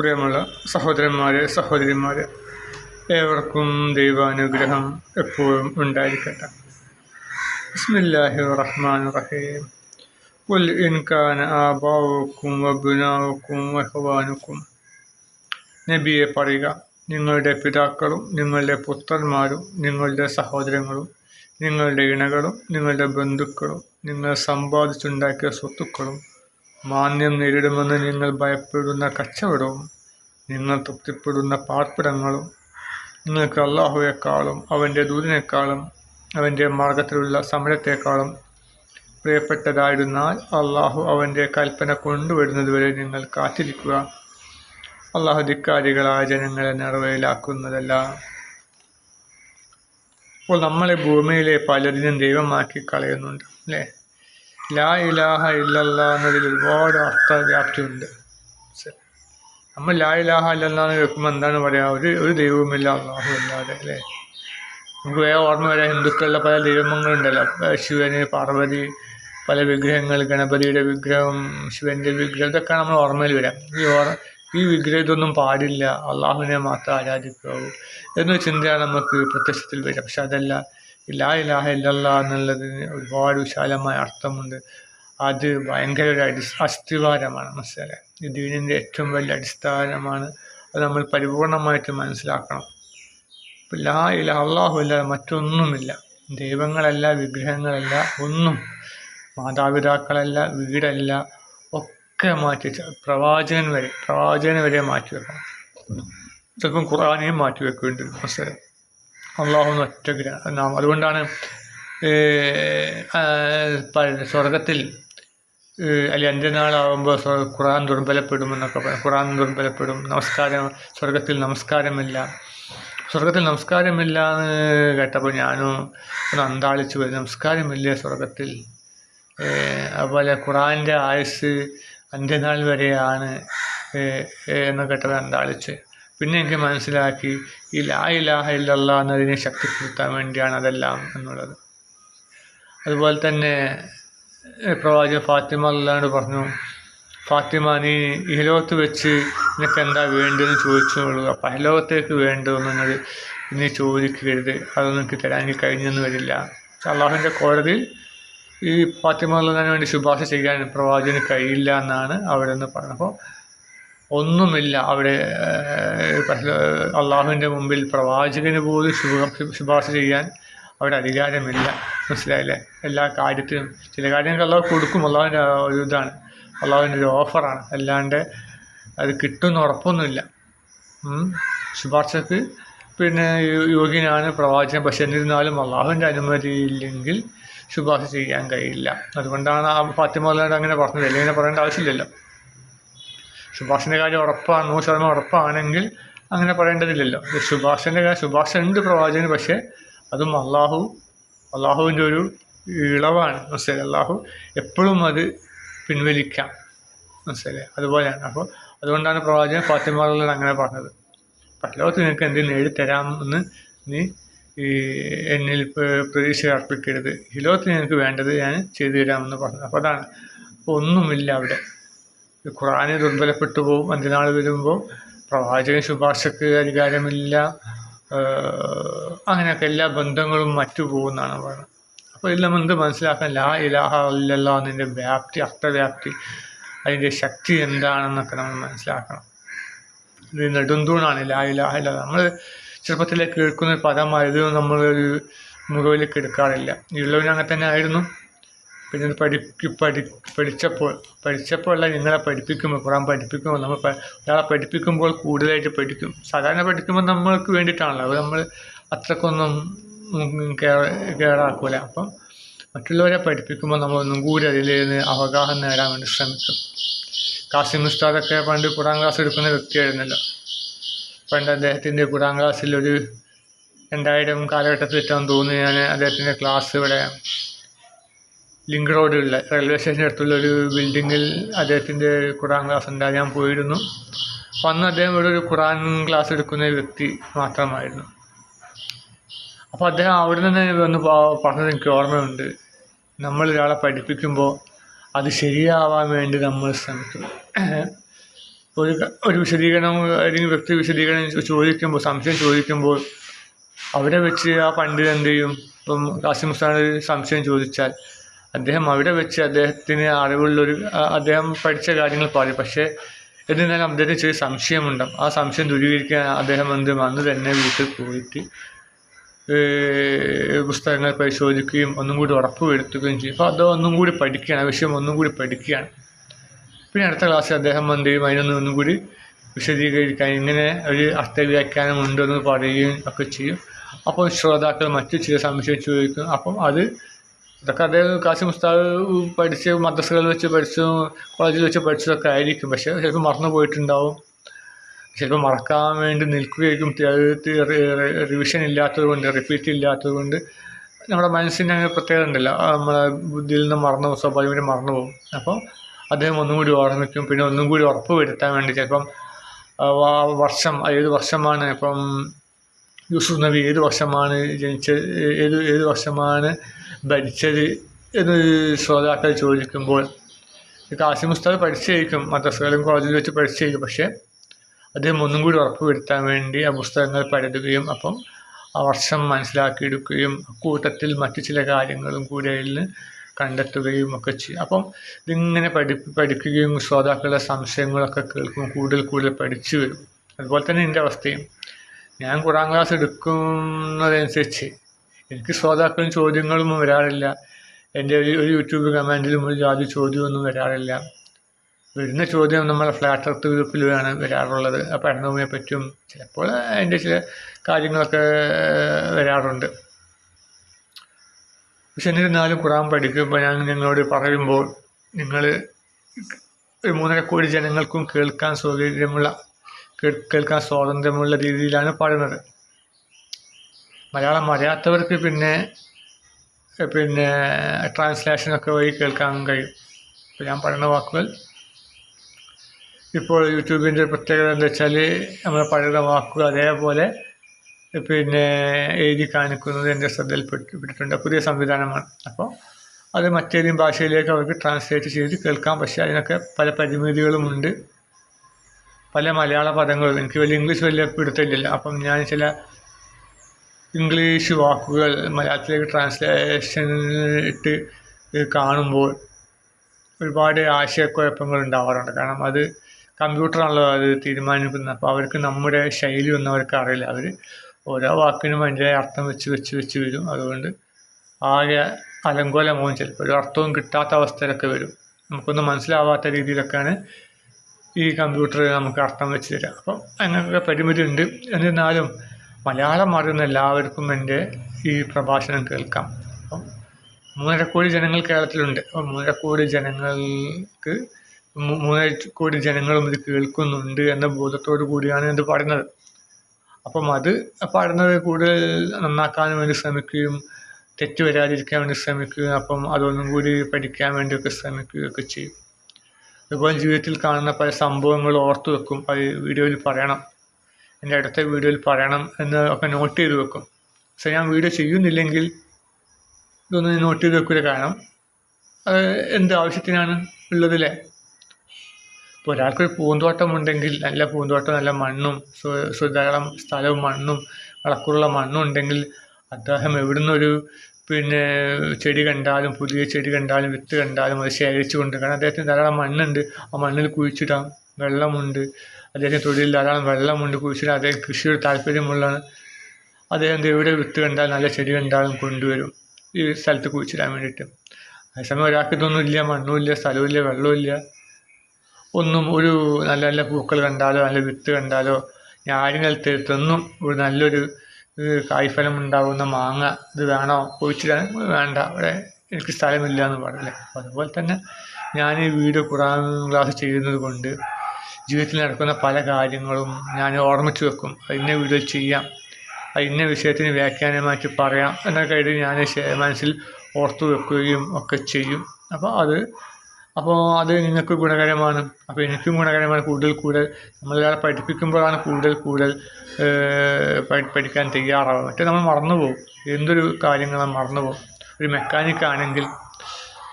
പ്രിയമുള്ള സഹോദരന്മാരെ സഹോദരിമാരെ ഏവർക്കും ദൈവാനുഗ്രഹം എപ്പോഴും ഉണ്ടായിരിക്കട്ടെ ബിസ്മില്ലാഹി റഹ്മാൻ റഹീം قل إن كان آباؤكم وأبناؤكم وإخوانكم നബിയെ പറയുക നിങ്ങളുടെ പിതാക്കളും നിങ്ങളുടെ പുത്രന്മാരും നിങ്ങളുടെ സഹോദരങ്ങളും നിങ്ങളുടെ ഇണകളും നിങ്ങളുടെ ബന്ധുക്കളും നിങ്ങൾ സമ്പാദിച്ചുണ്ടാക്കിയ സ്വത്തുക്കളും മാന്യം നേരിടുമെന്ന് നിങ്ങൾ ഭയപ്പെടുന്ന കച്ചവടവും നിങ്ങൾ തൃപ്തിപ്പെടുന്ന പാർപ്പിടങ്ങളും നിങ്ങൾക്ക് അള്ളാഹുവേക്കാളും അവന്റെ ദൂതിനേക്കാളും അവന്റെ മാർഗത്തിലുള്ള സമരത്തെക്കാളും പ്രിയപ്പെട്ടതായിരുന്നാൽ അള്ളാഹു അവന്റെ കൽപ്പന കൊണ്ടുവരുന്നതുവരെ നിങ്ങൾ കാത്തിരിക്കുക. അള്ളാഹു ധിക്കാരികളായ ജനങ്ങളെ നിറവേലാക്കുന്നതല്ല. അപ്പോൾ നമ്മളെ ഭൂമിയിലെ പലതിനും ദൈവമാക്കി കളയുന്നുണ്ട് അല്ലേ? ലാ ഇലാഹ ഇല്ലല്ല എന്നതിൽ ഒരുപാട് അർത്ഥവ്യാപ്തിയുണ്ട്. നമ്മൾ ലാ ഇലാഹ ഇല്ലല്ലാന്ന് കേൾക്കുമ്പോൾ എന്താണ് പറയുക ഒരു ഒരു ദൈവവുമില്ല അള്ളാഹു അല്ലാതെ അല്ലേ? നമുക്ക് വേറെ ഓർമ്മ വരാം ഹിന്ദുക്കളുടെ പല ദൈവങ്ങളുണ്ടല്ലോ. ശിവന് പാർവതി പല വിഗ്രഹങ്ങൾ ഗണപതിയുടെ വിഗ്രഹം ശിവന്റെ വിഗ്രഹം ഇതൊക്കെ നമ്മൾ ഓർമ്മയിൽ വരാം. ഈ ഓർ ഈ വിഗ്രഹം ഇതൊന്നും പാടില്ല. അള്ളാഹുവിനെ മാത്രം ആരാധിക്കാവൂ. എന്നൊരു ചിന്തയാണ് നമുക്ക് പ്രത്യക്ഷത്തിൽ വരിക. പക്ഷെ അതല്ല ലാ ഇലാഹ ഇല്ലല്ല എന്നുള്ളതിന് ഒരുപാട് വിശാലമായ അർത്ഥമുണ്ട്. അത് ഭയങ്കര ഒരു അടി അസ്ഥിവാരമാണ് മനസ്സിലെ ഈ ദീനിന്റെ ഏറ്റവും വലിയ അടിസ്ഥാനമാണ്. അത് നമ്മൾ പരിപൂർണമായിട്ട് മനസ്സിലാക്കണം. ലാ ഇല അള്ളാഹു ഇല്ലാതെ മറ്റൊന്നുമില്ല. ദൈവങ്ങളല്ല വിഗ്രഹങ്ങളല്ല ഒന്നും. മാതാപിതാക്കളല്ല വീടല്ല. ഒക്കെ മാറ്റി പ്രവാചകൻ വരെ പ്രവാചകൻ വരെ മാറ്റി വെക്കണം. ചിലപ്പം ഖുറാനെയും മാറ്റി വെക്കേണ്ടി വരും മനസ്സിലായി അള്ളാഹു നാം അതുകൊണ്ടാണ് സ്വർഗത്തിൽ അല്ലെ അന്ത്യനാളാകുമ്പോൾ ഖുറാൻ ഖുറാൻ ദുർബലപ്പെടുമെന്നൊക്കെ പറയും ഖുറാൻ ദുർബലപ്പെടും. നമസ്കാരം സ്വർഗത്തിൽ നമസ്കാരമില്ല. സ്വർഗത്തിൽ നമസ്കാരമില്ല എന്ന് കേട്ടപ്പോൾ ഞാനും ഒന്ന് അന്താളിച്ചു പോയി. നമസ്കാരമില്ല സ്വർഗത്തിൽ? അതുപോലെ ഖുറാന്റെ ആയുസ് അന്ത്യനാൾ വരെയാണ് എന്ന് കേട്ടത് അന്താളിച്ച്. പിന്നെ എനിക്ക് മനസ്സിലാക്കി ഈ ലാ ഇലാഹ ഇല്ലല്ലാ എന്നതിനെ ശക്തിപ്പെടുത്താൻ വേണ്ടിയാണ് അതെല്ലാം എന്നുള്ളത്. അതുപോലെ തന്നെ പ്രവാചക പ്രവാചകൻ ഫാത്തിമ അല്ലാണ്ട് പറഞ്ഞു ഫാത്തിമ നീ ഇഹലോകത്ത് വെച്ച് നിനക്ക് എന്താ വേണ്ടതെന്ന് ചോദിച്ചോളൂ അപ്പം അഹലോകത്തേക്ക് വേണ്ടതെന്ന് നിങ്ങൾ നീ ചോദിക്കരുത്. അതൊന്നും എനിക്ക് തരാൻ എനിക്ക് കഴിഞ്ഞെന്ന് വരില്ല. അള്ളാഹുവിന്റെ കോടതിയിൽ ഈ ഫാത്തിമ അല്ലാൻ വേണ്ടി ശുപാർശ ചെയ്യാൻ പ്രവാചകന് കഴിയില്ല എന്നാണ് അവിടെ നിന്ന് പറഞ്ഞത്. അപ്പോൾ ഒന്നുമില്ല. അവിടെ അള്ളാഹുവിന്റെ മുമ്പിൽ പ്രവാചകന് പോലും ശുപാർശ ചെയ്യാൻ അവിടെ അധികാരമില്ല. മനസ്സിലായില്ലേ? എല്ലാ കാര്യത്തിനും ചില കാര്യങ്ങൾക്ക് അള്ളാഹ് കൊടുക്കും. അള്ളാഹുവിന്റെ ഒരു ഇതാണ്. അള്ളാഹുവിന്റെ ഒരു ഓഫറാണ്. അല്ലാണ്ട് അത് കിട്ടുമെന്ന് ഉറപ്പൊന്നുമില്ല. ശുപാർശക്ക് പിന്നെ യോഗ്യനാണ് പ്രവാചകൻ. പക്ഷെ എന്നിരുന്നാലും അള്ളാഹുവിന്റെ അനുമതി ഇല്ലെങ്കിൽ ശുപാർശ ചെയ്യാൻ കഴിയില്ല. അതുകൊണ്ടാണ് ആ ഫാത്തിമ അങ്ങനെ പറഞ്ഞത്. അല്ലെങ്കിൽ പറയേണ്ട ആവശ്യമില്ലല്ലോ. ശുപാർശന്റെ കാര്യം ഉറപ്പാണ് നൂറ് ശതമാനം ഉറപ്പാണെങ്കിൽ അങ്ങനെ പറയേണ്ടതില്ലല്ലോ. സുഭാഷിന്റെ കാര്യം സുഭാഷ് ഉണ്ട് പ്രവാചകന് പക്ഷേ അതും അള്ളാഹു അള്ളാഹുവിന്റെ ഒരു ഇളവാണ്. മനസ്സിലായി അള്ളാഹു എപ്പോഴും അത് പിൻവലിക്കാം. മനസ്സിലായി അതുപോലെയാണ്. അപ്പോൾ അതുകൊണ്ടാണ് പ്രവാചകൻ ഫാത്തിമകളോട് അങ്ങനെ പറഞ്ഞത്. പരലോകത്ത് നിനക്ക് എന്ത് നേടിത്തരാമെന്ന് നീ ഈ എന്നിൽ പ്രതീക്ഷ അർപ്പിക്കരുത്. ഈ ലോകത്തിന് നിനക്ക് വേണ്ടത് ഞാൻ ചെയ്തു തരാമെന്ന് പറഞ്ഞു. അപ്പോൾ അതാണ്. ഒന്നുമില്ല അവിടെ. ഖുറാന് ദുർബലപ്പെട്ടു പോകും. അന്ത്യനാൾ വരുമ്പോൾ പ്രവാചകൻ ശുപാർശക്ക് അധികാരമില്ല. അങ്ങനെയൊക്കെ എല്ലാ ബന്ധങ്ങളും മറ്റു പോകുന്നതാണ് പറയുന്നത്. അപ്പോൾ എല്ലാം എന്ത് മനസ്സിലാക്കാൻ ലാ ഇലാഹ ഇല്ലല്ലോ എന്നതിന്റെ വ്യാപ്തി അർത്ഥവ്യാപ്തി അതിന്റെ ശക്തി എന്താണെന്നൊക്കെ നമ്മൾ മനസ്സിലാക്കണം. ഇത് നെടുന്തൂണാണ്. ലാ ഇലാഹ ഇല്ല നമ്മൾ ചെറുപ്പത്തിലേക്ക് കേൾക്കുന്ന ഒരു പദമായത് നമ്മളൊരു മുഖവിലേക്ക് എടുക്കാറില്ല. ഉള്ളവന് അങ്ങനെ തന്നെ ആയിരുന്നു. പിന്നെ പഠിക്ക് പഠി പഠിച്ചപ്പോൾ അല്ല നിങ്ങളെ പഠിപ്പിക്കുമ്പോൾ ഖുറാൻ പഠിപ്പിക്കുമ്പോൾ നമ്മൾ ഒരാളെ പഠിപ്പിക്കുമ്പോൾ കൂടുതലായിട്ട് പഠിക്കും. സാധാരണ പഠിക്കുമ്പോൾ നമ്മൾക്ക് വേണ്ടിയിട്ടാണല്ലോ. അത് നമ്മൾ അത്രക്കൊന്നും കേടാക്കൂല. അപ്പം മറ്റുള്ളവരെ പഠിപ്പിക്കുമ്പോൾ നമ്മൾ ഒന്നും കൂടി അതിൽ നിന്ന് അവഗാഹം നേടാൻ വേണ്ടി ശ്രമിക്കും. കാസിം ഉസ്താദൊക്കെ പണ്ട് ഖുറാൻ ക്ലാസ് എടുക്കുന്ന വ്യക്തിയായിരുന്നല്ലോ. പണ്ട് അദ്ദേഹത്തിന്റെ ഖുറാൻ ക്ലാസ്സിൽ ഒരു രണ്ടായിരം കാലഘട്ടത്തിൽ എത്താൻ തോന്നുന്നു ഞാൻ അദ്ദേഹത്തിന്റെ ക്ലാസ് ഇവിടെ ലിങ്ക് റോഡിലുള്ള റെയിൽവേ സ്റ്റേഷന്റെ അടുത്തുള്ള ഒരു ബിൽഡിങ്ങിൽ അദ്ദേഹത്തിന്റെ ഖുറാൻ ക്ലാസ് ഉണ്ടായി ഞാൻ പോയിരുന്നു. അന്ന് അദ്ദേഹം ഇവിടെ ഒരു ഖുറാൻ ക്ലാസ് എടുക്കുന്ന വ്യക്തി മാത്രമായിരുന്നു. അപ്പോൾ അദ്ദേഹം അവിടെ നിന്ന് വന്ന് പറഞ്ഞത് എനിക്ക് ഓർമ്മയുണ്ട്. നമ്മൾ ഒരാളെ പഠിപ്പിക്കുമ്പോൾ അത് ശരിയാവാൻ വേണ്ടി നമ്മൾ ശ്രമിക്കും. ഒരു ഒരു വിശദീകരണം അല്ലെങ്കിൽ വ്യക്തി വിശദീകരണം ചോദിക്കുമ്പോൾ സംശയം ചോദിക്കുമ്പോൾ അവിടെ വെച്ച് ആ പണ്ഡിതൻ ചെയ്യും? ഇപ്പം കാസിം ഒരു സംശയം ചോദിച്ചാൽ അദ്ദേഹം അവിടെ വെച്ച് അദ്ദേഹത്തിന് അറിവുള്ളൊരു അദ്ദേഹം പഠിച്ച കാര്യങ്ങൾ പറയും പക്ഷേ എന്നിരുന്നാലും അദ്ദേഹത്തിന് ചെറിയ സംശയമുണ്ടാകും ആ സംശയം ദൂരീകരിക്കാൻ അദ്ദേഹം എന്ത് അന്ന് തന്നെ വീട്ടിൽ പോയിട്ട് പുസ്തകങ്ങൾ പരിശോധിക്കുകയും ഒന്നും കൂടി ഉറപ്പ് വരുത്തുകയും ചെയ്യും. അപ്പോൾ അത് ഒന്നും കൂടി പഠിക്കുകയാണ്. വിഷയം ഒന്നും കൂടി പഠിക്കുകയാണ്. പിന്നെ അടുത്ത ക്ലാസ്സിൽ അദ്ദേഹം എന്ത് ചെയ്യും? അതിനൊന്ന് ഒന്നും കൂടി വിശദീകരിക്കാൻ ഇങ്ങനെ ഒരു അർത്ഥവ്യാഖ്യാനം ഉണ്ടെന്ന് പറയുകയും ഒക്കെ ചെയ്യും. അപ്പോൾ ശ്രോതാക്കൾ മറ്റു ചില സംശയം ചോദിക്കും. അപ്പം അത് ഇതൊക്കെ അദ്ദേഹം കാശി ഉസ്താദ് പഠിച്ച് മദ്രസകളിൽ വെച്ച് പഠിച്ചു കോളേജിൽ വെച്ച് പഠിച്ചതൊക്കെ ആയിരിക്കും. പക്ഷേ ചിലപ്പോൾ മറന്നു പോയിട്ടുണ്ടാവും. ചിലപ്പോൾ മറക്കാൻ വേണ്ടി നിൽക്കുകയായിരിക്കും. റിവിഷൻ ഇല്ലാത്തത് കൊണ്ട് റിപ്പീറ്റ് ഇല്ലാത്തത് കൊണ്ട് നമ്മുടെ മനസ്സിന് പ്രത്യേകത ഉണ്ടല്ലോ. നമ്മളെ ബുദ്ധിയിൽ നിന്ന് മറന്നു പോകും സ്വാഭാവികമായിട്ട് മറന്നു പോകും. അപ്പോൾ അദ്ദേഹം ഒന്നും കൂടി ഓർമ്മിക്കും. പിന്നെ ഒന്നും കൂടി ഉറപ്പ് വരുത്താൻ വേണ്ടി ചിലപ്പം വർഷം ഏത് വർഷമാണ് ഇപ്പം യൂസുഫ് നബി ഏത് വർഷമാണ് ജനിച്ച ഏത് ഏത് വർഷമാണ് ഭരിച്ചത് എന്ന് ശ്രോതാക്കൾ ചോദിക്കുമ്പോൾ കാസിം ഉസ്താദ് പഠിച്ചിരിക്കും മദ്രസകളും കോളേജിൽ വെച്ച് പഠിച്ചിരിക്കും പക്ഷേ അദ്ദേഹം ഒന്നും കൂടി ഉറപ്പ് വരുത്താൻ വേണ്ടി ആ പുസ്തകങ്ങൾ പരതുകയും അപ്പം ആ വർഷം മനസ്സിലാക്കിയെടുക്കുകയും കൂട്ടത്തിൽ മറ്റു ചില കാര്യങ്ങളും കൂടി അതിൽ കണ്ടെത്തുകയും ഒക്കെ ചെയ്യും. അപ്പം ഇതിങ്ങനെ പഠി പഠിക്കുകയും ശ്രോതാക്കളുടെ സംശയങ്ങളൊക്കെ കേൾക്കും കൂടുതൽ കൂടുതൽ പഠിച്ചു വരും. അതുപോലെ തന്നെ എന്റെ അവസ്ഥയും. ഞാൻ കുറാം ക്ലാസ് എടുക്കുന്നതനുസരിച്ച് എനിക്ക് ശ്രോതാക്കളും ചോദ്യങ്ങളൊന്നും വരാറില്ല. എന്റെ ഒരു ഒരു യൂട്യൂബ് കമന്റിലും ഒരു ജാതി ചോദ്യമൊന്നും വരാറില്ല. വരുന്ന ചോദ്യം നമ്മളെ ഫ്ലാറ്റ് എർത്ത് ഗ്രൂപ്പിലാണ് വരാറുള്ളത്. ആ പഠനവുമെ പറ്റും. ചിലപ്പോൾ അതിന്റെ ചില കാര്യങ്ങളൊക്കെ വരാറുണ്ട്. പക്ഷെ എന്നിരുന്നാലും ഖുറാൻ പഠിക്കുമ്പോൾ ഞാൻ നിങ്ങളോട് പറയുമ്പോൾ നിങ്ങൾ ഒരു മൂന്നര കോടി ജനങ്ങൾക്കും കേൾക്കാൻ സൗകര്യമുള്ള കേൾക്കാൻ സ്വാതന്ത്ര്യമുള്ള രീതിയിലാണ് പാടുന്നത്. മലയാളം അറിയാത്തവർക്ക് പിന്നെ പിന്നെ ട്രാൻസ്ലേഷനൊക്കെ വഴി കേൾക്കാൻ കഴിയും. ഇപ്പോൾ ഞാൻ പറയുന്ന വാക്കുകൾ ഇപ്പോൾ യൂട്യൂബിന്റെ പ്രത്യേകത എന്താ വെച്ചാൽ നമ്മൾ പഴയ വാക്കുകൾ അതേപോലെ പിന്നെ എഴുതി കാണിക്കുന്നത് എന്റെ ശ്രദ്ധയിൽപ്പെട്ടിട്ടുണ്ട്. പുതിയ സംവിധാനമാണ്. അപ്പോൾ അത് മറ്റേതെങ്കിലും ഭാഷയിലേക്ക് അവർക്ക് ട്രാൻസ്ലേറ്റ് ചെയ്ത് കേൾക്കാം. പക്ഷേ അതിനൊക്കെ പല പരിമിതികളുമുണ്ട് പല മലയാള പദങ്ങളും. എനിക്ക് വലിയ ഇംഗ്ലീഷ് വലിയ പിടുത്തമില്ല അപ്പം ഞാൻ ചില ഇംഗ്ലീഷ് വാക്കുകൾ മലയാളത്തിലേക്ക് ട്രാൻസ്ലേഷൻ ഇട്ട് കാണുമ്പോൾ ഒരുപാട് ആശയക്കുഴപ്പങ്ങൾ ഉണ്ടാവാറുണ്ട്. കാരണം അത് കമ്പ്യൂട്ടറാണല്ലോ അത് തീരുമാനിക്കുന്നത്. അപ്പോൾ അവർക്ക് നമ്മുടെ ശൈലി ഒന്നും അവർക്ക് അറിയില്ല. അവർ ഓരോ വാക്കിനും അതിന്റെ അർത്ഥം വെച്ച് വെച്ച് വെച്ച് വരും. അതുകൊണ്ട് ആകെ അലങ്കോലമാവും ചിലപ്പോൾ. ഒരു അർത്ഥവും കിട്ടാത്ത അവസ്ഥയിലൊക്കെ വരും. നമുക്കൊന്നും മനസ്സിലാവാത്ത രീതിയിലൊക്കെയാണ് ഈ കമ്പ്യൂട്ടർ നമുക്ക് അർത്ഥം വെച്ച് തരാം. അപ്പം അങ്ങനെയൊക്കെ പരിമിതി ഉണ്ട് എന്നിരുന്നാലും മലയാളം അറിയുന്ന എല്ലാവർക്കും എന്റെ ഈ പ്രഭാഷണം കേൾക്കാം. അപ്പം മൂന്നര കോടി ജനങ്ങൾ കേരളത്തിലുണ്ട്. അപ്പം മൂന്നര കോടി ജനങ്ങൾക്ക് മൂന്നരക്കോടി മൂന്നര കോടി ജനങ്ങളും ഇത് കേൾക്കുന്നുണ്ട് എന്ന ബോധത്തോടു കൂടിയാണ് ഇത് പറയുന്നത് അപ്പം അത് പാടുന്നത് കൂടുതൽ നന്നാക്കാൻ വേണ്ടി ശ്രമിക്കുകയും തെറ്റ് വരാതിരിക്കാൻ വേണ്ടി ശ്രമിക്കുകയും അപ്പം അതൊന്നും കൂടി പഠിക്കാൻ വേണ്ടിയൊക്കെ ശ്രമിക്കുകയൊക്കെ ചെയ്യും. അതുപോലെ ജീവിതത്തിൽ കാണുന്ന പല സംഭവങ്ങൾ ഓർത്തു വെക്കും. അത് വീഡിയോയിൽ പറയണം. എന്റെ അടുത്ത വീഡിയോയിൽ പറയണം എന്ന് ഒക്കെ നോട്ട് ചെയ്ത് വെക്കും. പക്ഷേ ഞാൻ വീഡിയോ ചെയ്യുന്നില്ലെങ്കിൽ ഇതൊന്നും നോട്ട് ചെയ്ത് വെക്കില്ല കാരണം അത് എന്ത് ആവശ്യത്തിനാണ് ഉള്ളതില്ലേ ഇപ്പോൾ ഒരാൾക്കൊരു പൂന്തോട്ടം ഉണ്ടെങ്കിൽ നല്ല പൂന്തോട്ടം നല്ല മണ്ണും സുധാരണം സ്ഥലവും മണ്ണും വളക്കൂറുള്ള മണ്ണും ഉണ്ടെങ്കിൽ അദ്ദേഹം എവിടുന്നൊരു പിന്നെ ചെടി കണ്ടാലും പുതിയ ചെടി കണ്ടാലും വിത്ത് കണ്ടാലും അത് ശേഖരിച്ചു കൊണ്ട് കാരണം അദ്ദേഹത്തിന് ധാരാളം മണ്ണുണ്ട്. ആ മണ്ണിൽ കുഴിച്ചിടാം. വെള്ളമുണ്ട്. അദ്ദേഹത്തിന് തൊഴിലിൽ ധാരാളം വെള്ളമുണ്ട് കുഴിച്ചിടാൻ അദ്ദേഹം കൃഷിയോട് താല്പര്യമുള്ളതാണ് അദ്ദേഹം എവിടെ വിത്ത് കണ്ടാൽ നല്ല ചെടി കണ്ടാലും കൊണ്ടുവരും. ഈ സ്ഥലത്ത് കുഴിച്ചിടാൻ വേണ്ടിയിട്ട്. അതേസമയം ഒരാൾക്ക് ഇതൊന്നും ഇല്ല മണ്ണും ഇല്ല സ്ഥലവും ഇല്ല വെള്ളവും ഇല്ല. ഒന്നും ഒരു നല്ല നല്ല പൂക്കൾ കണ്ടാലോ നല്ല വിത്ത് കണ്ടാലോ ഞാരിനിലത്ത് തിന്നും ഒരു നല്ലൊരു കായ്ഫലം ഉണ്ടാകുന്ന മാങ്ങ ഇത് വേണോ? കുഴിച്ചിടാൻ വേണ്ട. അവിടെ എനിക്ക് സ്ഥലമില്ല എന്ന് പറയില്ലേ അപ്പോൾ അതുപോലെ തന്നെ ഞാൻ ഈ വീഡിയോ ഖുറാൻ ക്ലാസ് ചെയ്യുന്നത് കൊണ്ട് ജീവിതത്തിൽ നടക്കുന്ന പല കാര്യങ്ങളും ഞാൻ ഓർമ്മിച്ച് വെക്കും. ഇന്ന വീഡിയോ ചെയ്യാം. ഇന്ന വിഷയത്തിന് വ്യാഖ്യാനമായിട്ട് പറയാം എന്നൊക്കെ ആയിട്ട് ഞാൻ മനസ്സിൽ ഓർത്തു വെക്കുകയും ഒക്കെ ചെയ്യും. അപ്പോൾ അത് അപ്പോൾ അത് നിങ്ങൾക്ക് ഗുണകരമാണ്. അപ്പോൾ എനിക്കും ഗുണകരമാണ് കൂടുതൽ കൂടുതൽ. നമ്മളൊരാളെ പഠിപ്പിക്കുമ്പോഴാണ് കൂടുതൽ കൂടുതൽ പഠിക്കാൻ തയ്യാറാവുക. മറ്റേ നമ്മൾ മറന്നു പോകും. എന്തൊരു കാര്യങ്ങളും മറന്നു പോകും. ഒരു മെക്കാനിക്കാണെങ്കിൽ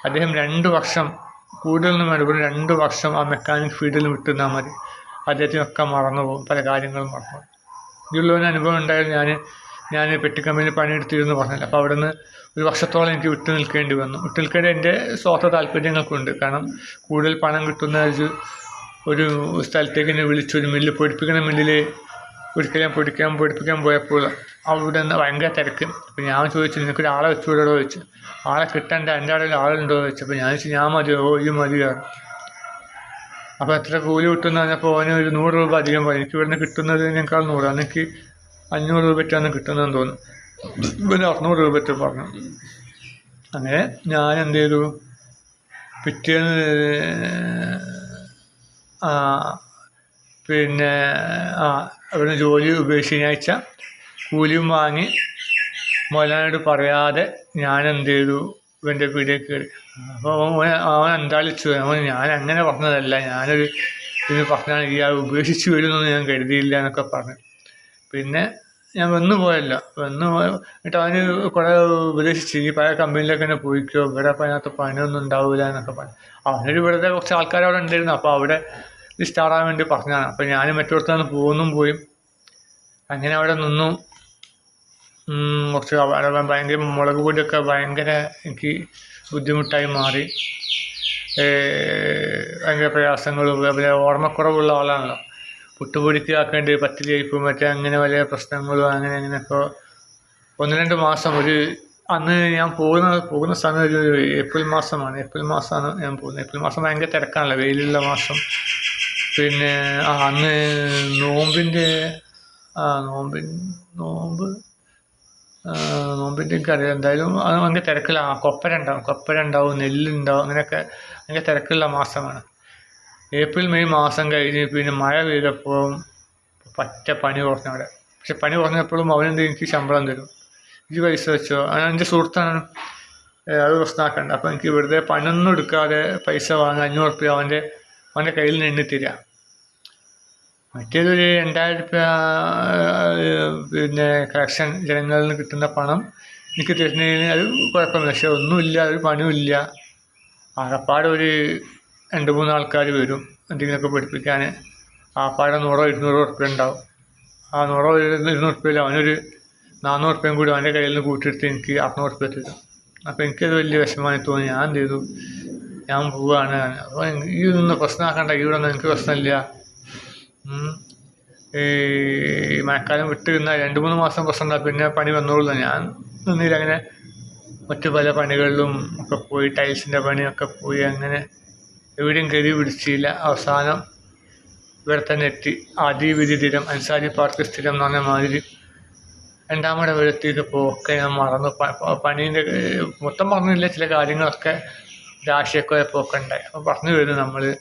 അദ്ദേഹം രണ്ട് വർഷം കൂടുതലൊന്നും വേണ്ട. ഒരു രണ്ട് വർഷം ആ മെക്കാനിക് ഫീൽഡിൽ വിട്ടുനിന്നാൽ മതി. അദ്ദേഹത്തിനൊക്കെ മറന്നു പോകും. പല കാര്യങ്ങളും മറന്നു ഇതിലുള്ളൊരു അനുഭവം ഉണ്ടായാലും ഞാൻ ഞാൻ പെട്ടി കമ്പനിയിൽ പണിയെടുത്തിരുന്നു പറഞ്ഞില്ല. അപ്പോൾ അവിടെ നിന്ന് ഒരു വർഷത്തോളം എനിക്ക് വിട്ടു നിൽക്കേണ്ടി വന്നു. വിട്ടു നിൽക്കേണ്ട എന്റെ സ്വാർത്ഥ താല്പര്യങ്ങൾക്കുണ്ട്. കാരണം കൂടുതൽ പണം കിട്ടുന്ന ഒരു ഒരു സ്ഥലത്തേക്ക് എന്നെ വിളിച്ചു. ഒരു മില്ല് പൊടിപ്പിക്കുന്ന മില്ലിൽ ഒരിക്കലും പൊടിക്കാൻ പൊടിപ്പിക്കാൻ പോയപ്പോൾ അവിടെ നിന്ന് ഭയങ്കര തിരക്ക്. അപ്പോൾ ഞാൻ ചോദിച്ചു നിനക്കൊരാളെ വെച്ചു വിടോ ചോദിച്ചു. ആളെ കിട്ടണ്ട? എന്റെ അവിടെ ആളുണ്ടോ എന്ന് വെച്ചപ്പോൾ ഞാൻ വെച്ചാൽ ഞാൻ മതിയോ ഇത് അപ്പം അപ്പോൾ എത്ര കൂലി കിട്ടുന്ന പറഞ്ഞപ്പോൾ അവന് ഒരു നൂറ് രൂപ അധികം പറയും എനിക്ക് ഇവിടുന്ന് കിട്ടുന്നതിനേക്കാൾ നൂറ് എനിക്ക് അഞ്ഞൂറ് രൂപയ്ക്കാണ് കിട്ടുന്നതെന്ന് തോന്നുന്നു. ഇവന് അറുന്നൂറ് രൂപയ്ക്ക് പറഞ്ഞു. അങ്ങനെ ഞാൻ എന്ത് ചെയ്തു? പിറ്റേന്ന് പിന്നെ ആ അവിടുന്ന് ജോലി ഉപേക്ഷിച്ച് ശനിയാഴ്ച കൂലിയും വാങ്ങി മുതലാളിയോട് പറയാതെ ഞാൻ എന്ത് ചെയ്തു ഇവന്റെ പീടികയിൽ കയറി അപ്പോൾ അവൻ അവൻ അന്താളിച്ചു. അവൻ ഞാൻ അങ്ങനെ പറഞ്ഞതല്ല. ഞാനൊരു ഇത് പറഞ്ഞാൽ ഇയാൾ ഉപേക്ഷിച്ച് വരുമെന്ന് ഞാൻ കരുതിയില്ല എന്നൊക്കെ പറഞ്ഞു. പിന്നെ ഞാൻ വന്നു പോയല്ല. വന്നു പോയ എന്നിട്ട് അവന് കുറേ ഉപദേശിച്ച്. ഈ പഴയ കമ്പനിയിലൊക്കെ തന്നെ പോയിക്കോ. ഇവിടെ അതിനകത്ത് പണിയൊന്നും ഉണ്ടാവില്ല എന്നൊക്കെ പറഞ്ഞു. അവനൊരു ഇവിടുത്തെ കുറച്ച് ആൾക്കാർ അവിടെ ഉണ്ടായിരുന്നു. അപ്പോൾ അവിടെ സ്റ്റാറാൻ വേണ്ടി പറഞ്ഞതാണ്. അപ്പോൾ ഞാൻ മറ്റൊരുത്താണ് പോകുന്നും പോയി. അങ്ങനെ അവിടെ നിന്നു. കുറച്ച് ഭയങ്കര മുളക് പൊടിയൊക്കെ ഭയങ്കര എനിക്ക് ബുദ്ധിമുട്ടായി മാറി. ഭയങ്കര പ്രയാസങ്ങളും പിന്നെ ഓർമ്മക്കുറവുള്ള ആളാണല്ലോ പുട്ടുപൊടിക്ക് ആക്കേണ്ടി പത്തിരി കഴിക്കും മറ്റേ അങ്ങനെ വലിയ പ്രശ്നങ്ങളും അങ്ങനെ അങ്ങനെയൊക്കെ ഒന്ന് രണ്ട് മാസം ഒരു അന്ന് ഞാൻ പോകുന്ന പോകുന്ന സമയം ഒരു ഏപ്രിൽ മാസമാണ്. ഏപ്രിൽ മാസമാണ് ഞാൻ പോകുന്നത്. ഏപ്രിൽ മാസം ഭയങ്കര തിരക്കാണല്ലോ വെയിലുള്ള മാസം. പിന്നെ അന്ന് നോമ്പിന്റെ ആ നോമ്പിൻ നോമ്പ് നോമ്പിന്റെ എനിക്കറിയാം എന്തായാലും അത് ഭയങ്കര തിരക്കിലാണ് കൊപ്പര ഉണ്ടാവും കൊപ്പര ഉണ്ടാവും നെല്ലുണ്ടാവും അങ്ങനെയൊക്കെ ഭയങ്കര തിരക്കുള്ള മാസമാണ്. ഏപ്രിൽ മെയ് മാസം കഴിഞ്ഞ് പിന്നെ മഴ പെയ്തപ്പോൾ പറ്റ പനി കുറഞ്ഞ അവിടെ. പക്ഷെ പനി കുറഞ്ഞപ്പോഴും അവനെന്ത് എനിക്ക് ശമ്പളം തരും. ഈ പൈസ വെച്ചോ. എന്റെ സുഹൃത്താണ്. അത് പ്രശ്നമാക്കണ്ട. അപ്പോൾ എനിക്ക് വെറുതെ പണൊന്നും എടുക്കാതെ പൈസ വാങ്ങി അഞ്ഞൂറ് റുപ്യ അവന്റെ അവന്റെ കയ്യിൽ നിന്ന് എണ്ണി തരിക. മറ്റേതൊരു രണ്ടായിരം രൂപ പിന്നെ കളക്ഷൻ ജനങ്ങളിൽ നിന്ന് കിട്ടുന്ന പണം എനിക്ക് തരുന്നതിന് അത് കുഴപ്പമില്ല. പക്ഷെ ഒന്നുമില്ല ഒരു പണിയുമില്ല. ആകപ്പാടെ ഒരു രണ്ട് മൂന്ന് ആൾക്കാർ വരും. എന്തെങ്കിലുമൊക്കെ പഠിപ്പിക്കാൻ. ആപ്പാടെ നൂറോ ഇരുന്നൂറോ ഉറുപ്പ്യ ഉണ്ടാവും. ആ നൂറോ ഇരുന്നൂറ് ഉറുപ്പ്യയിൽ അവനൊരു നാനൂറ് ഉറുപ്പ്യം കൂടി അവന്റെ കയ്യിൽ നിന്ന് കൂട്ടിയെടുത്ത് എനിക്ക് അറുന്നൂറ് ഉറുപ്പ്യ തരും. അപ്പോൾ എനിക്കത് വലിയ വിഷമമായി തോന്നി. ഞാൻ എന്ത് ചെയ്തു? ഞാൻ പോവുകയാണ് അപ്പോൾ ഈ ഒന്ന് പ്രശ്നമാക്കണ്ട ഇവിടെ ഒന്നും എനിക്ക് പ്രശ്നമില്ല. ഈ മഴക്കാലം വിട്ട് നിന്നാൽ രണ്ട് മൂന്ന് മാസം പ്രശ്നമുണ്ടാകും പിന്നെ പണി വന്നോളൂ ഞാൻ. നിന്നില്ല അങ്ങനെ മറ്റു പല പണികളിലും ഒക്കെ പോയി ടൈൽസിന്റെ പണിയൊക്കെ പോയി അങ്ങനെ എവിടെയും കരുതി പിടിച്ചില്ല. അവസാനം ഇവിടെ തന്നെ എത്തി. ആദി വിധി സ്ഥിരം അൻസാരി പാർക്ക് സ്ഥിരം എന്ന് പറഞ്ഞ മാതിരി രണ്ടാമത് ഇവിടെ എത്തിയപ്പോൾ ഒക്കെ ഞാൻ മറന്നു. പണീന്റെ മൊത്തം പറഞ്ഞില്ല ചില കാര്യങ്ങളൊക്കെ രാശിയൊക്കെ പോക്കുണ്ടായി അപ്പോൾ പറഞ്ഞു വരുന്നു നമ്മൾ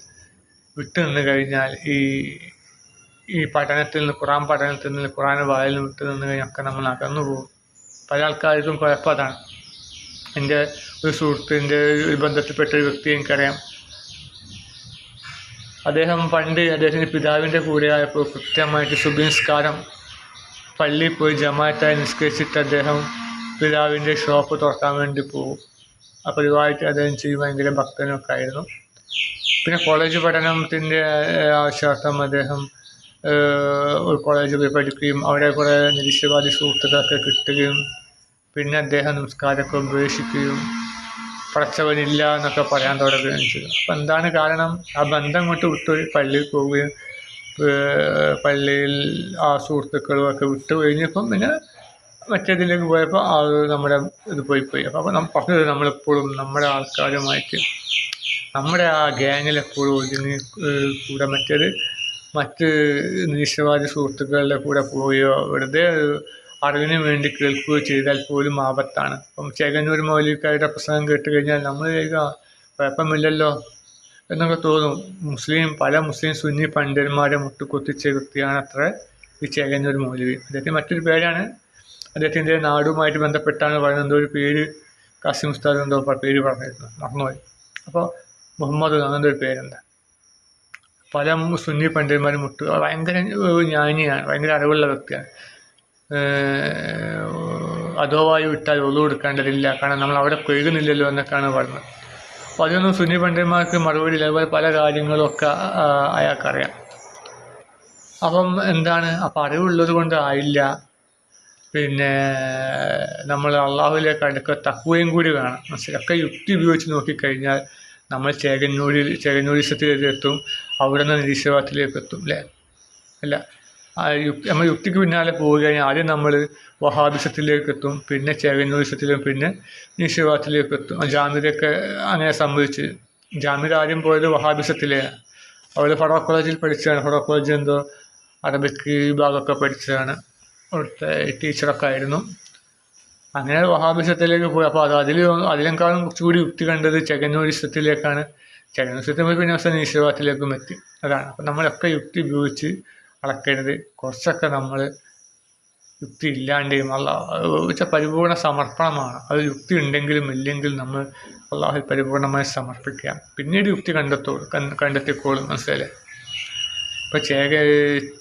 വിട്ടു നിന്ന് കഴിഞ്ഞാൽ ഈ ഈ പഠനത്തിൽ നിന്ന് ഖുറാൻ പഠനത്തിൽ നിന്ന് ഖുറാൻ വായിൽ വിട്ട് നിന്ന് ഒക്കെ നമ്മൾ അകന്നു പോകും. പല ആൾക്കാർക്കും കുഴപ്പം അതാണ്. എന്റെ ഒരു സുഹൃത്തിന്റെ ഒരു ബന്ധത്തിൽപ്പെട്ട ഒരു വ്യക്തി എനിക്കറിയാം. അദ്ദേഹം പണ്ട് അദ്ദേഹത്തിന്റെ പിതാവിന്റെ കൂടെ ആയപ്പോൾ കൃത്യമായിട്ട് സുബിൻസ്കാരം പള്ളിയിൽ പോയി ജമാഅത്തായി നിസ്കരിച്ചിട്ട് അദ്ദേഹം പിതാവിന്റെ ഷോപ്പ് തുറക്കാൻ വേണ്ടി പോകും. അപ്പോൾ ഇതുമായിട്ട് അദ്ദേഹം ചെയ്യും ഭയങ്കര ഭക്തനൊക്കെ ആയിരുന്നു. പിന്നെ കോളേജ് പഠനത്തിന്റെ ആവശ്യാർത്ഥം അദ്ദേഹം ഒരു കോളേജിൽ പോയി പഠിക്കുകയും അവിടെ കുറേ നിരീശ്വരവാദി സുഹൃത്തുക്കളൊക്കെ കിട്ടുകയും പിന്നെ അദ്ദേഹം നമസ്കാരമൊക്കെ ഉപേക്ഷിക്കുകയും പടച്ചവനില്ല എന്നൊക്കെ പറയാൻ തുടങ്ങുകയും ചെയ്തു. അപ്പം എന്താണ് കാരണം? ആ ബന്ധം കൊണ്ട് വിട്ട് പള്ളിയിൽ പോവുകയും പള്ളിയിൽ ആ സുഹൃത്തുക്കളും ഒക്കെ വിട്ട് കഴിഞ്ഞപ്പം പിന്നെ മറ്റേതിലേക്ക് പോയപ്പോൾ അത് നമ്മുടെ ഇത് പോയി പോയി. അപ്പോൾ നമ്മൾ പറഞ്ഞത് നമ്മളെപ്പോഴും നമ്മുടെ ആൾക്കാരുമായിട്ട് നമ്മുടെ ആ ഗ്യാങ്ങിലെപ്പോഴും ഒതുങ്ങി കൂടെ മറ്റേത് മറ്റ് നിരീശ്വരവാദി സുഹൃത്തുക്കളുടെ കൂടെ പോവുകയോ വെറുതെ അറിവിന് വേണ്ടി കേൾക്കുകയോ ചെയ്താൽ പോലും ആപത്താണ്. അപ്പം ചേകന്നൂർ മൗലിക്കാരുടെ പ്രസംഗം കേട്ട് കഴിഞ്ഞാൽ നമ്മൾ കുഴപ്പമില്ലല്ലോ എന്നൊക്കെ തോന്നും. മുസ്ലിം പല മുസ്ലിം സുന്നി പണ്ഡിതന്മാരെ മുട്ടുകൊത്തിച്ച വ്യക്തിയാണ് അത്ര ഈ ചേകന്നൂർ മൗലവി. അദ്ദേഹത്തിന് മറ്റൊരു പേരാണ്. അദ്ദേഹത്തിന്റെ നാടുമായിട്ട് ബന്ധപ്പെട്ടാണ് പറയുന്നത്. ഒരു പേര് കാസിം ഉസ്താദ് എന്തോ പേര് പറഞ്ഞിരുന്നു. മറന്നുപോയി. അപ്പോൾ മുഹമ്മദ് അങ്ങനത്തെ ഒരു പേരുണ്ട് പല സുന്നി പണ്ഡിതന്മാരും മുട്ട് ഭയങ്കര ജ്ഞാനിയാണ് ഭയങ്കര അറിവുള്ള വ്യക്തിയാണ്. അധോവായു വിട്ടാൽ ഒളു കൊടുക്കേണ്ടതില്ല കാരണം നമ്മൾ അവിടെ കൊഴുകുന്നില്ലല്ലോ എന്നൊക്കെയാണ് പറഞ്ഞത്. അപ്പോൾ അതൊന്നും സുന്നി പണ്ഡിതന്മാർക്ക് മറുപടി ഇല്ല അതുപോലെ പല കാര്യങ്ങളൊക്കെ അയാൾക്കറിയാം. അപ്പം എന്താണ്? അപ്പം അറിവുള്ളത് കൊണ്ട് ആയില്ല. പിന്നെ നമ്മൾ അള്ളാഹുലേക്ക് അടുക്ക തക്കുവയും കൂടി വേണം. മനസ്സിലൊക്കെ യുക്തി ഉപയോഗിച്ച് നോക്കിക്കഴിഞ്ഞാൽ നമ്മൾ ചേകന്നൂരിൽ ചേകന്നൂരിസത്തിലേക്ക് എത്തും അവിടെ നിന്ന് നിരീശ്വരത്തിലേക്ക് എത്തും അല്ലേ അല്ല നമ്മൾ യുക്തിക്ക് പിന്നാലെ പോവുകയാണെങ്കിൽ ആദ്യം നമ്മൾ വഹാബിസത്തിലേക്ക് എത്തും പിന്നെ ചേകന്നൂരിസത്തിലും പിന്നെ നിരീശ്വരത്തിലേക്ക് എത്തും ജാമ്യതയൊക്കെ അങ്ങനെ സംഭവിച്ച് ജാമ്യത ആദ്യം പോയത് വഹാബിസത്തിലെ അവർ ഫറോ കോളേജിൽ പഠിച്ചതാണ്. ഫറോ കോളേജിൽ എന്തോ അറബിക് വിഭാഗമൊക്കെ പഠിച്ചതാണ്. അവിടുത്തെ ടീച്ചറൊക്കെ ആയിരുന്നു. അങ്ങനെ വഹാബിസത്തിലേക്ക് പോയി. അപ്പോൾ അത് അതിൽ അതിലേക്കാളും കുറച്ചുകൂടി യുക്തി കണ്ടത് ചെകന്നൂരിസത്തിലേക്കാണ് ചെകന്നൂരിസത്തിൽ പോയി പിന്നെ അവസാനം ഈശ്വരവാദത്തിലേക്കും എത്തി. അതാണ്. അപ്പം നമ്മളൊക്കെ യുക്തി ഉപയോഗിച്ച് അളക്കരുത് കുറച്ചൊക്കെ നമ്മൾ യുക്തി ഇല്ലാണ്ടെയും വെച്ചാൽ പരിപൂർണ സമർപ്പണമാണ്. അത് യുക്തി ഉണ്ടെങ്കിലും ഇല്ലെങ്കിലും നമ്മൾ അള്ളാഹു പരിപൂർണമായി സമർപ്പിക്കുക പിന്നീട് യുക്തി കണ്ടെത്തോളൂ കണ്ടെത്തിക്കോളും. മനസ്സിലെ ഇപ്പം ചേക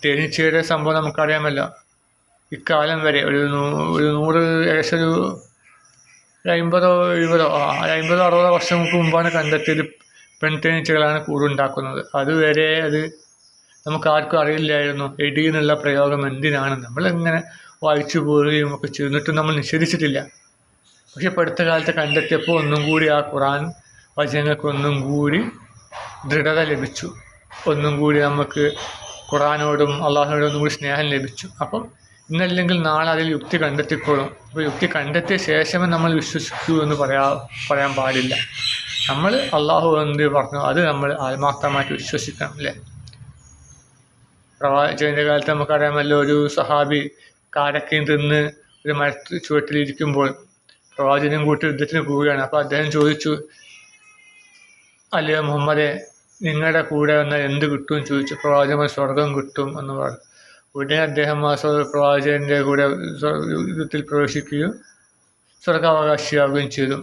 തേനീച്ചയുടെ സംഭവം നമുക്കറിയാമല്ലോ. ഇക്കാലം വരെ ഒരു ഒരു നൂറ് ഏകദേശം ഒരു അമ്പതോ എഴുപതോ അമ്പതോ അറുപതോ വർഷങ്ങൾക്ക് മുമ്പാണ് കണ്ടെത്തിയത് പെൺതേനീച്ചകളാണ് കൂടുണ്ടാക്കുന്നത്. അതുവരെ അത് നമുക്ക് ആർക്കും അറിയില്ലായിരുന്നു. എടി എന്നുള്ള പ്രയോഗം എന്തിനാണ് നമ്മളിങ്ങനെ വായിച്ചു പോവുകയും ഒക്കെ ചെയ്തിട്ടും നമ്മൾ നിഷേധിച്ചിട്ടില്ല. പക്ഷെ ഇപ്പോൾ അടുത്ത കാലത്ത് കണ്ടെത്തിയപ്പോൾ ഒന്നും കൂടി ആ ഖുറാൻ വചനങ്ങൾക്ക് ഒന്നും കൂടി ദൃഢത ലഭിച്ചു. ഒന്നും കൂടി നമുക്ക് ഖുറാനോടും അള്ളാഹിനോടും ഒന്നും കൂടി സ്നേഹം ലഭിച്ചു. അപ്പം ഇന്നല്ലെങ്കിൽ നാളെ അതിൽ യുക്തി കണ്ടെത്തിക്കോളും. അപ്പോൾ യുക്തി കണ്ടെത്തിയ ശേഷമേ നമ്മൾ വിശ്വസിക്കൂ എന്ന് പറയാ പറയാൻ പാടില്ല. നമ്മൾ അള്ളാഹു എന്ത് പറഞ്ഞു അത് നമ്മൾ ആത്മാർത്ഥമായിട്ട് വിശ്വസിക്കണം അല്ലേ? പ്രവാചകന്റെ കാലത്ത് നമുക്കറിയാമല്ലോ ഒരു സഹാബി കാരക്കയും തിന്ന് ഒരു മരത്ത് ചുവട്ടിലിരിക്കുമ്പോൾ പ്രവാചകനും കൂട്ടി യുദ്ധത്തിന് പോവുകയാണ്. അപ്പോൾ അദ്ദേഹം ചോദിച്ചു അല്ലേ മുഹമ്മദെ നിങ്ങളുടെ കൂടെ വന്നാൽ എന്ത് കിട്ടും? ചോദിച്ചു. പ്രവാചകൻ സ്വർഗം കിട്ടും എന്ന് പറഞ്ഞു. ഉടനെ അദ്ദേഹം ആ പ്രവാചകന്റെ കൂടെ യുദ്ധത്തിൽ പ്രവേശിക്കുകയും സ്വർഗാവകാശിയാവുകയും ചെയ്തു.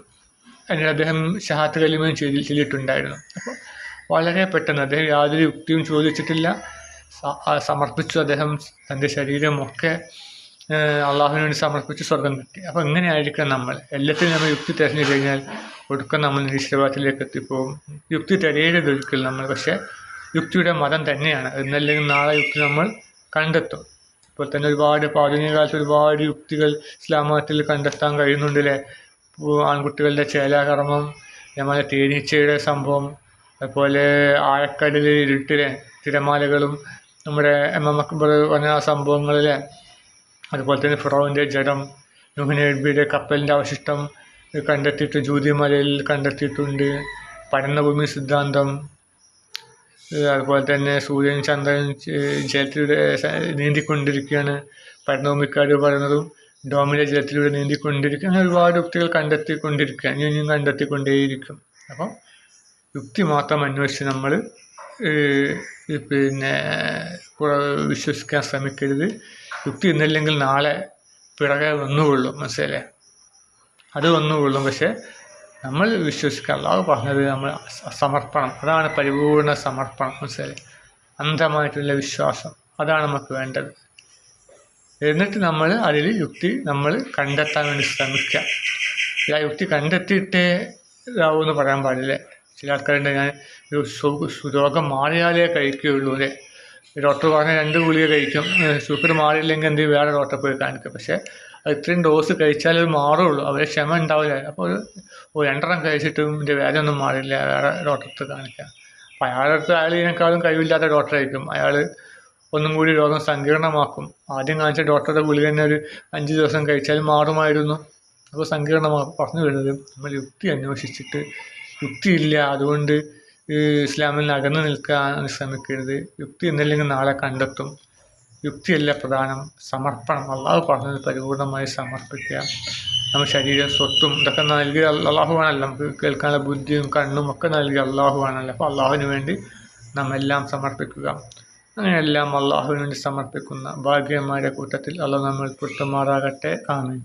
അങ്ങനെ അദ്ദേഹം ഷഹാത്ത് കലിമയും ചെയ്തി ചെയ്തിട്ടുണ്ടായിരുന്നു. അപ്പോൾ വളരെ പെട്ടെന്ന് അദ്ദേഹം യാതൊരു യുക്തിയും ചോദിച്ചിട്ടില്ല. സമർപ്പിച്ചു അദ്ദേഹം തന്റെ ശരീരമൊക്കെ അള്ളാഹുവിന് വേണ്ടി സമർപ്പിച്ച് സ്വർഗം കിട്ടി. അപ്പോൾ എങ്ങനെയായിരിക്കണം നമ്മൾ? എല്ലാത്തിനും നമ്മൾ യുക്തി തിരഞ്ഞു കഴിഞ്ഞാൽ ഒടുക്കം നമ്മൾ നിരീശ്വരവാദത്തിലേക്ക് എത്തിപ്പോകും. യുക്തി തിരയരുത് ഒരിക്കലും നമ്മൾ. പക്ഷേ യുക്തിയുടെ മതം തന്നെയാണ്. എന്നല്ലെങ്കിൽ നാളെ യുക്തി നമ്മൾ കണ്ടെത്തും. ഇപ്പോൾ തന്നെ ഒരുപാട് ആധുനിക കാലത്ത് ഒരുപാട് യുക്തികൾ ഇസ്ലാം മതത്തിൽ കണ്ടെത്താൻ കഴിയുന്നുണ്ടല്ലേ? ആൺകുട്ടികളുടെ ചേലാകർമ്മം അതേപോലെ തേനീച്ചയുടെ സംഭവം അതുപോലെ ആഴക്കടലിൽ ഇരുട്ടിലെ തിരമാലകളും നമ്മുടെ എം എം അക്ബർ പറഞ്ഞ ആ സംഭവങ്ങളിലെ അതുപോലെ തന്നെ ഫിറോവിന്റെ ജഡം നുഹനബിയുടെ കപ്പലിന്റെ അവശിഷ്ടം കണ്ടെത്തിയിട്ട് ജൂതിമലയിൽ കണ്ടെത്തിയിട്ടുണ്ട്. പഠനഭൂമി ഭൂമി സിദ്ധാന്തം അതുപോലെ തന്നെ സൂര്യൻ ചന്ദ്രൻ ജലത്തിലൂടെ നീന്തിക്കൊണ്ടിരിക്കുകയാണ്. പരന്നഭൂമിക്കാർ പറയുന്നതും ഡോമിലെ ജലത്തിലൂടെ നീന്തിക്കൊണ്ടിരിക്കുക അങ്ങനെ ഒരുപാട് യുക്തികൾ കണ്ടെത്തിക്കൊണ്ടിരിക്കുക ഇനിയും കണ്ടെത്തിക്കൊണ്ടേയിരിക്കും. അപ്പം യുക്തി മാത്രം അന്വേഷിച്ച് നമ്മൾ പിന്നെ വിശ്വസിക്കാൻ ശ്രമിക്കരുത്. യുക്തി ഇന്നില്ലെങ്കിൽ നാളെ പിറകെ വന്നുകൊള്ളും മനസ്സിലെ അത് വന്നുകൊള്ളും. പക്ഷേ നമ്മൾ വിശ്വസിക്കുക അള്ളാഹു പറഞ്ഞത് നമ്മൾ സമർപ്പണം. അതാണ് പരിപൂർണ സമർപ്പണം. മനസ്സിലായി അന്ധമായിട്ടുള്ള വിശ്വാസം. അതാണ് നമുക്ക് വേണ്ടത്. എന്നിട്ട് നമ്മൾ അതിൽ യുക്തി നമ്മൾ കണ്ടെത്താൻ വേണ്ടി ശ്രമിക്കുക. ആ യുക്തി കണ്ടെത്തിയിട്ടേ ഇതാവുമെന്ന് പറയാൻ പാടില്ലേ? ചില ആൾക്കാരുണ്ട് ഞാൻ രോഗം മാറിയാലേ കഴിക്കുകയുള്ളൂ അല്ലേ? ഡോക്ടർ പറഞ്ഞ രണ്ട് ഗുളിക കഴിക്കും. ഷുഗർ മാറിയില്ലെങ്കിൽ എന്ത് വേറെ ഡോക്ടറെ പോയി കാണിക്കും. പക്ഷേ ഇത്രയും ഡോസ് കഴിച്ചാലേ അത് മാറുള്ളൂ. അവരെ ക്ഷമ ഉണ്ടാവില്ല. അപ്പോൾ ഒരു രണ്ടെണ്ണം കഴിച്ചിട്ടും ഇതിന്റെ വേദന ഒന്നും മാറില്ല. വേറെ ഡോക്ടറെ കാണിക്കാം. അപ്പോൾ അടുത്ത് അയാൾ ഇതിനേക്കാളും കഴിവില്ലാത്ത ഡോക്ടറായിരിക്കും അയാൾ ഒന്നും കൂടി രോഗം സങ്കീർണമാക്കും. ആദ്യം കാണിച്ച ഡോക്ടറുടെ ഗുളിക തന്നെ ഒരു അഞ്ച് ദിവസം കഴിച്ചാൽ മാറുമായിരുന്നു. അപ്പോൾ സങ്കീർണമാക്കും. പറഞ്ഞു വരുന്നത് നമ്മൾ യുക്തി അന്വേഷിച്ചിട്ട് യുക്തിയില്ല. അതുകൊണ്ട് ഇസ്ലാമിൽ നിന്ന് അകന്നു നിൽക്കാൻ ശ്രമിക്കരുത്. യുക്തി എന്നല്ലെങ്കിൽ നാളെ കണ്ടെത്തും. യുക്തിയല്ല പ്രധാനം. സമർപ്പണം. അള്ളാഹു പറഞ്ഞത് പരിപൂർണമായി സമർപ്പിക്കുക. നമ്മുടെ ശരീരം സ്വത്തും ഇതൊക്കെ നൽകിയ അള്ളാഹുവാണല്ലോ. നമുക്ക് കേൾക്കാനുള്ള ബുദ്ധിയും കണ്ണും ഒക്കെ നൽകിയ അള്ളാഹുവാണല്ലോ. അപ്പോൾ അള്ളാഹുവിന് വേണ്ടി നാം എല്ലാം സമർപ്പിക്കുക അങ്ങനെയെല്ലാം അള്ളാഹുവിന് വേണ്ടി സമർപ്പിക്കുന്ന ഭാഗ്യന്മാരുടെ കൂട്ടത്തിൽ അള്ളാഹ് നമ്മൾ പെട്ടുമാറാകട്ടെ ആമീൻ.